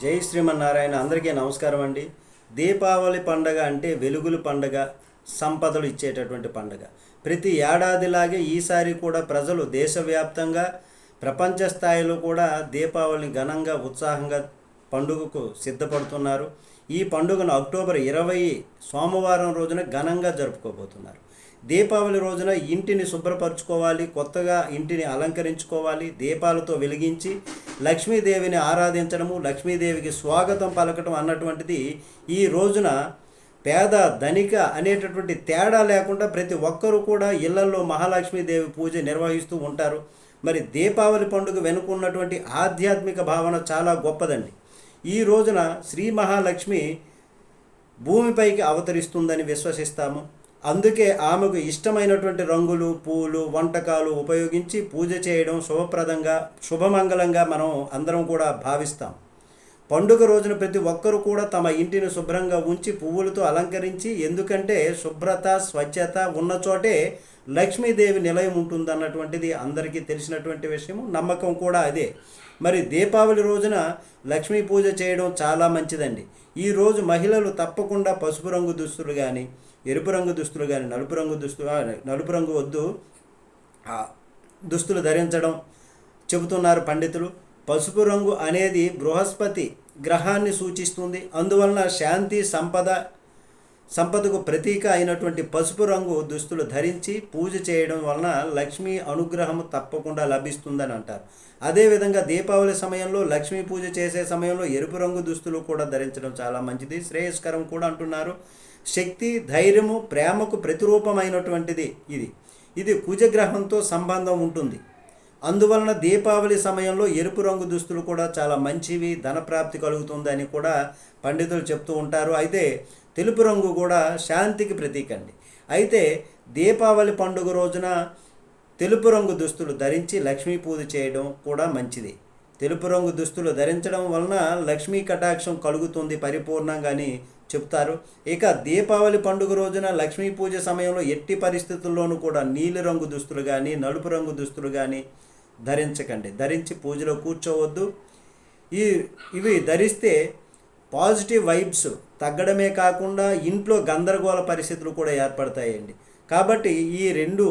జై శ్రీమన్నారాయణ అందరికీ నమస్కారం అండి. దీపావళి పండగ అంటే వెలుగుల పండగ సంపదలు ఇచ్చేటటువంటి పండగ. ప్రతి ఏడాదిలాగే ఈసారి కూడా ప్రజలు దేశవ్యాప్తంగా ప్రపంచ స్థాయిలో కూడా దీపావళిని ఘనంగా ఉత్సాహంగా పండుగకు సిద్ధపడుతున్నారు. ఈ పండుగను అక్టోబర్ ఇరవై సోమవారం రోజున ఘనంగా జరుపుకోబోతున్నారు. దీపావళి రోజున ఇంటిని శుభ్రపరచుకోవాలి కొత్తగా ఇంటిని అలంకరించుకోవాలి దీపాలతో వెలిగించి లక్ష్మీదేవిని ఆరాధించడము లక్ష్మీదేవికి స్వాగతం పలకటం అన్నటువంటిది ఈ రోజున పేద ధనిక అనేటటువంటి తేడా లేకుండా ప్రతి ఒక్కరూ కూడా ఇళ్ళలో మహాలక్ష్మీదేవి పూజ నిర్వహిస్తూ ఉంటారు. మరి దీపావళి పండుగ వెనుకున్నటువంటి ఆధ్యాత్మిక భావన చాలా గొప్పదండి. ఈ రోజున శ్రీ మహాలక్ష్మి భూమిపైకి అవతరిస్తుందని విశ్వసిస్తాము. అందుకే ఆమెకు ఇష్టమైనటువంటి రంగులు పూలు వంటకాలు ఉపయోగించి పూజ చేయడం శుభప్రదంగా శుభమంగళంగా మనం అందరం కూడా భావిస్తాం. పండుగ రోజున ప్రతి ఒక్కరూ కూడా తమ ఇంటిని శుభ్రంగా ఉంచి పువ్వులతో అలంకరించి ఎందుకంటే శుభ్రత స్వచ్ఛత ఉన్న చోటే లక్ష్మీదేవి నిలయం ఉంటుందన్నటువంటిది అందరికీ తెలిసినటువంటి విషయం నమ్మకం కూడా అదే. మరి దీపావళి రోజున లక్ష్మీ పూజ చేయడం చాలా మంచిదండి. ఈ రోజు మహిళలు తప్పకుండా పసుపు రంగు దుస్తులు కానీ ఎరుపు రంగు దుస్తులు కానీ నలుపు రంగు దుస్తులు నలుపు రంగు వద్దు దుస్తులు ధరించడం చెబుతున్నారు పండితులు. పసుపు రంగు అనేది బృహస్పతి గ్రహాన్ని సూచిస్తుంది. అందువలన శాంతి సంపద సంపదకు ప్రతీక అయినటువంటి పసుపు రంగు దుస్తులు ధరించి పూజ చేయడం వలన లక్ష్మీ అనుగ్రహం తప్పకుండా లభిస్తుందని అంటారు. అదేవిధంగా దీపావళి సమయంలో లక్ష్మీ పూజ చేసే సమయంలో ఎరుపు రంగు దుస్తులు కూడా ధరించడం చాలా మంచిది. శ్రేయస్కరం కూడా అంటున్నారు. శక్తి ధైర్యము ప్రేమకు ప్రతిరూపమైనటువంటిది ఇది. ఇది కుజగ్రహంతో సంబంధం ఉంటుంది. అందువలన దీపావళి సమయంలో ఎరుపు రంగు దుస్తులు కూడా చాలా మంచివి ధనప్రాప్తి కలుగుతుందని కూడా పండితులు చెప్తూ ఉంటారు. అయితే తెలుపు రంగు కూడా శాంతికి ప్రతీక అండి. అయితే దీపావళి పండుగ రోజున తెలుపు రంగు దుస్తులు ధరించి లక్ష్మీ పూజ చేయడం కూడా మంచిది. తెలుపు రంగు దుస్తులు ధరించడం వలన లక్ష్మీ కటాక్షం కలుగుతుంది పరిపూర్ణంగా అని చెప్తారు. ఇక దీపావళి పండుగ రోజున లక్ష్మీ పూజ సమయంలో ఎట్టి పరిస్థితుల్లోనూ కూడా నీలి రంగు దుస్తులు కానీ నలుపు రంగు దుస్తులు కానీ ధరించకండి. ధరించి పూజలో కూర్చోవద్దు. ఈ ఇవి ధరిస్తే పాజిటివ్ వైబ్స్ తగ్గడమే కాకుండా ఇంట్లో గందరగోళ పరిస్థితులు కూడా ఏర్పడతాయండి. కాబట్టి ఈ రెండు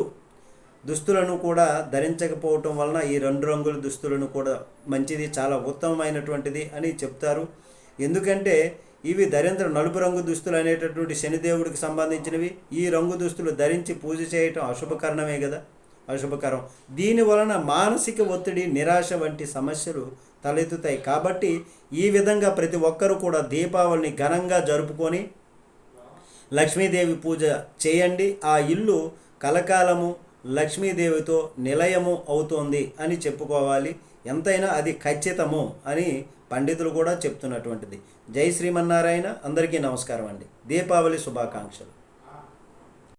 దుస్తులను కూడా ధరించకపోవటం వలన ఈ రెండు రంగుల దుస్తులను కూడా మంచిది చాలా ఉత్తమమైనటువంటిది అని చెప్తారు. ఎందుకంటే ఇవి ధరించడం నలుపు రంగు దుస్తులు అనేటటువంటి శనిదేవుడికి సంబంధించినవి. ఈ రంగు దుస్తులు ధరించి పూజ చేయటం అశుభకరణమే కదా. అశుభకరం దీని వలన మానసిక ఒత్తిడి నిరాశ వంటి సమస్యలు తలెత్తుతాయి. కాబట్టి ఈ విధంగా ప్రతి ఒక్కరూ కూడా దీపావళిని ఘనంగా జరుపుకొని లక్ష్మీదేవి పూజ చేయండి. ఆ ఇల్లు కలకాలము లక్ష్మీదేవితో నిలయము అవుతోంది అని చెప్పుకోవాలి. ఎంతైనా అది ఖచ్చితము అని పండితులు కూడా చెప్తున్నటువంటిది. జై శ్రీమన్నారాయణ అందరికీ నమస్కారం అండి. దీపావళి శుభాకాంక్షలు.